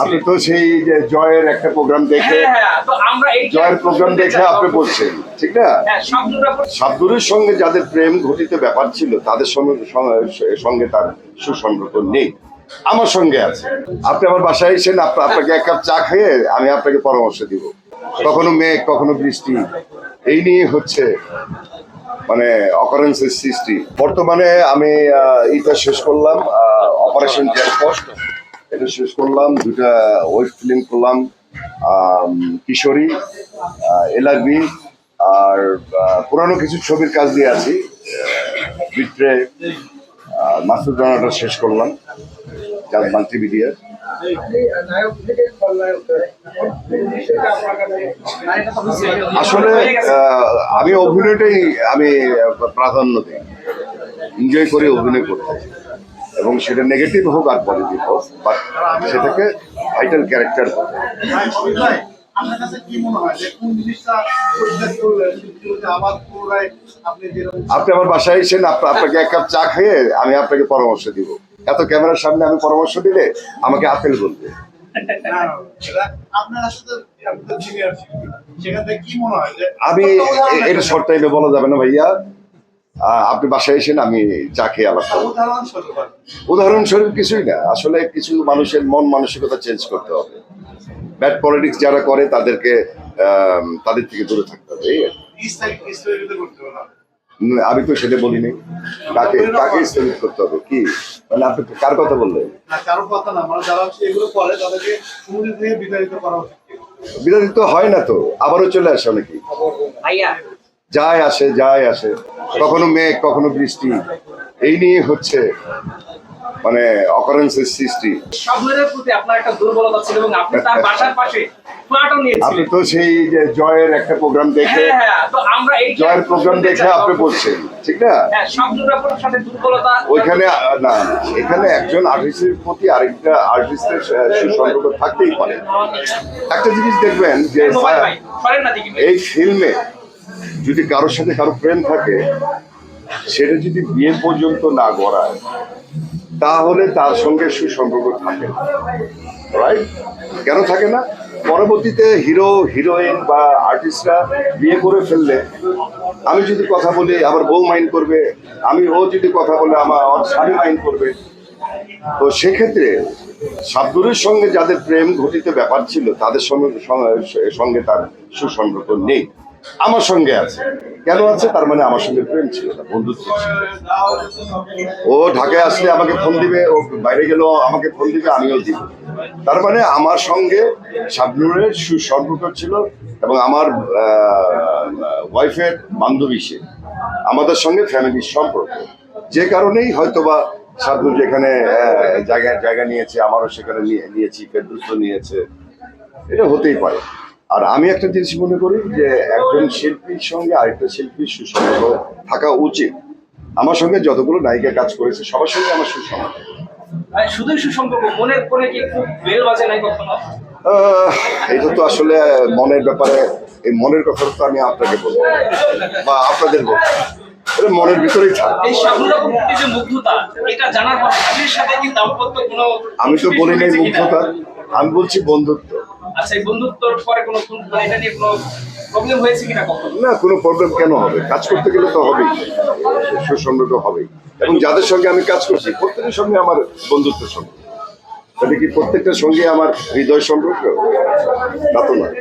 আপনি তো সেই যে জয়ের একটা প্রোগ্রাম দেখে হ্যাঁ হ্যাঁ তো আমরা এই জয়ের প্রোগ্রাম দেখে আপনি বলছেন ঠিক না? হ্যাঁ সাবদুরের সঙ্গে যাদের প্রেম ঘটিত ব্যাপার ছিল তাদের সঙ্গে সঙ্গে- সঙ্গে তার সুসম্পর্ক নেই। আমার সঙ্গে আছে। আপনি আমার বাসায় এসেন আপনাকে এক কাপ চা খেয়ে আমি আপনাকে পরামর্শ দিব। কখনো মেঘ কখনো বৃষ্টি এই নিয়ে হচ্ছে মানে অকারেন্সের সৃষ্টি। বর্তমানে আমি এটা শেষ করলাম অপারেশন জ্যাকপট এটা শেষ করলাম, দুটা ওয়েব ফিল্ম করলাম কিশোরী এলআরবি আর পুরানো কিছু ছবির কাজ দিয়ে আছি বিট্রে মাসুদ রানাটা শেষ করলাম আসলে আমি অভিনয়টাই আমি প্রাধান্য দিই এনজয় করে, অভিনয় করতে। এবং সেটা নেগেটিভ হোক আর পজিটিভ হোক বাট সেটাকে ভাইটাল ক্যারেক্টার হোক আপনার কাছে কি মনে হয় যে কোন জিনিসটা পরিত্যাগ করলে শিল্পীকে আবার পুনরায় আপনি আপনি আমার বাসায় এসেন আপ- আপনাকে এক কাপ চা খেয়ে আমি আপনাকে পরামর্শ দিব। এত ক্যামেরার সামনে আমি পরামর্শ দিলে আমাকে আপেল বলবে। আমি এটা শর্ট টাইমে বলা যাবে না ভাইয়া। আপনি বাসায় এসেন আমি চা খেয়ে আলাপ। উদাহরণস্বরূপ কিছুই না। আসলে কিছু মানুষের মন মানসিকতা চেঞ্জ করতে হবে। ব্যাড পলিটিক্স যারা করে, তাদেরকে তাদের থেকে দূরে থাকতে হবে আমি তো সেটা বলিনি। কাকে কাকে স্থগিত করতে হবে? কি? মানে আপনি কার কথা বললেন? বিতাড়িত হয় না তো। আবারও চলে আসে অনেকে ভাইয়া যায় আসে যায় আসে। কখনো মেঘ কখনো বৃষ্টি। এই নিয়ে হচ্ছে মানে অকারেন্সের সৃষ্টি। আপনি তো সেই যে জয়ের একটা প্রোগ্রাম দেখে হ্যাঁ হ্যাঁ জয়ের প্রোগ্রাম দেখে আপনি বলছেন ঠিক না? হ্যাঁ ওইখানে না এখানে একজন আর্টিস্টের প্রতি আরেকটা আর্টিস্টের সুসম্পর্ক থাকতেই পারে। একটা জিনিস দেখবেন যে এই ফিল্মে যদি কারোর সাথে কারও প্রেম থাকে, সেটা যদি বিয়ে পর্যন্ত না গড়ায়, তাহলে তার সঙ্গে সুসম্পর্ক থাকে রাইট কেন থাকে না? পরবর্তীতে হিরো, হিরোইন বা আর্টিস্টরা বিয়ে করে ফেললে, আমি যদি কথা বলি আবার বউ মাইন্ড করবে, আমি ও যদি কথা বলে, আমার ওর স্বামী মাইন্ড করবে। তো সেক্ষেত্রে সাবদুরের সঙ্গে যাদের প্রেম ঘটিত ব্যাপার ছিল, তাদের সঙ্গে- সঙ্গে তার সুসম্পর্ক নেই। আমার সঙ্গে আছে। কেন আছে? তার মানে আমার সঙ্গে প্রেম ছিল না, বন্ধুত্ব ছিল। ও ঢাকায় আসলে আমাকে ফোন দিবে, ও বাইরে গেলেও আমাকে ফোন দিবে, আমিও দিব। তার মানে আমার সঙ্গে শাবনুরের সুসম্পর্ক ছিল এবং আমার ওয়াইফের বান্ধবী সে। আমাদের সঙ্গে ফ্যামিলির সম্পর্ক। যে কারণেই হয়তোবা শাবনুর যেখানে জায়গা জায়গা নিয়েছে, আমারও সেখানে নিয়ে- নিয়েছি ফেরদুস্ত নিয়েছে। এটা হতেই পারে। আর আমি একটা জিনিস মনে করি যে একজন শিল্পীর সঙ্গে আরেকটা শিল্পীর সুসম্পর্ক থাকা উচিত। আমার সঙ্গে যতগুলো নায়িকা কাজ করেছে সবার সঙ্গে আমার সুসম্পর্ক। শুধুই সুসম্পর্ক মনের কোণে কি খুব বেল বাজে নাই কখনো? এটা তো আসলে মনের ব্যাপারে এই মনের কথা তো আমি আপনাকে বলব বা আপনাদের বলব এটা মনের ভিতরেই থাকে। আমি তো বলি নাই? মুগ্ধতা আমি বলছি বন্ধুত্ব। আচ্ছা মানে না, কোনো প্রবলেম কেন হবে? কাজ করতে গেলে তো হবেই। সুসম্পর্ক হবেই। এবং যাদের সঙ্গে আমি কাজ করছি, প্রত্যেকের সঙ্গে আমার বন্ধুত্বের সঙ্গে তাহলে কি প্রত্যেকটার সঙ্গে আমার হৃদয় সম্পর্ক? তা তো নয়।